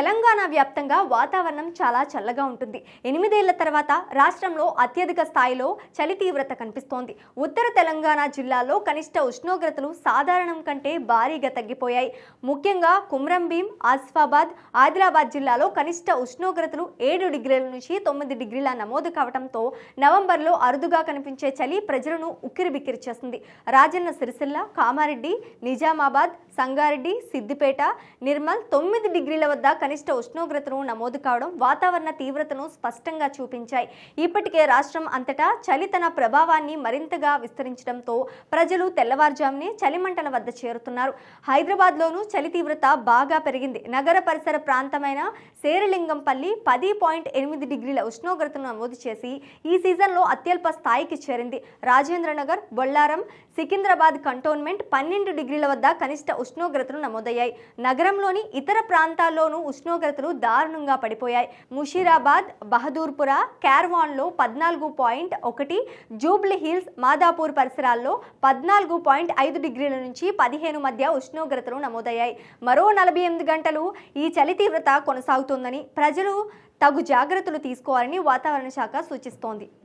తెలంగాణ వ్యాప్తంగా వాతావరణం చాలా చల్లగా ఉంటుంది. ఎనిమిదేళ్ళ తర్వాత రాష్ట్రంలో అత్యధిక స్థాయిలో చలి తీవ్రత కనిపిస్తోంది. ఉత్తర తెలంగాణ జిల్లాలో కనిష్ట ఉష్ణోగ్రతలు సాధారణం కంటే భారీగా తగ్గిపోయాయి. ముఖ్యంగా కుమ్రంభీం ఆసిఫాబాద్ ఆదిలాబాద్ జిల్లాలో కనిష్ట ఉష్ణోగ్రతలు ఏడు డిగ్రీల నుంచి తొమ్మిది డిగ్రీల నమోదు కావడంతో నవంబర్లో అరుదుగా కనిపించే చలి ప్రజలను ఉక్కిరిబిక్కిరి చేస్తుంది. రాజన్న సిరిసిల్ల కామారెడ్డి నిజామాబాద్ సంగారెడ్డి సిద్దిపేట నిర్మల్ తొమ్మిది డిగ్రీల వద్ద కనిష్ట ఉష్ణోగ్రతను నమోదు కావడం వాతావరణ తీవ్రతను స్పష్టంగా చూపించాయి. ఇప్పటికే రాష్ట్రం అంతటా చలి తన ప్రభావాన్ని మరింతగా విస్తరించడంతో ప్రజలు తెల్లవారుజామునే చలిమంటల వద్ద చేరుతున్నారు. హైదరాబాద్లోనూ చలి తీవ్రత బాగా పెరిగింది. నగర పరిసర ప్రాంతమైన శేరలింగంపల్లి పది పాయింట్ ఎనిమిది డిగ్రీల ఉష్ణోగ్రతను నమోదు చేసి ఈ సీజన్లో అత్యల్ప స్థాయికి చేరింది. రాజేంద్రనగర్ బొల్లారం సికింద్రాబాద్ కంటోన్మెంట్ పన్నెండు డిగ్రీల వద్ద కనిష్ట ఉష్ణోగ్రతలు నమోదయ్యాయి. నగరంలోని ఇతర ప్రాంతాల్లోనూ ఉష్ణోగ్రతలు దారుణంగా పడిపోయాయి. ముషీరాబాద్ బహదూర్పుర క్యార్వాన్లో పద్నాలుగు పాయింట్ ఒకటి జూబ్లీ హిల్స్ మాదాపూర్ పరిసరాల్లో పద్నాలుగు పాయింట్ ఐదు డిగ్రీల నుంచి పదిహేను మధ్య ఉష్ణోగ్రతలు నమోదయ్యాయి. మరో నలభై ఎనిమిది గంటలు ఈ చలి తీవ్రత కొనసాగుతోందని ప్రజలు తగు జాగ్రత్తలు తీసుకోవాలని వాతావరణ శాఖ సూచిస్తోంది.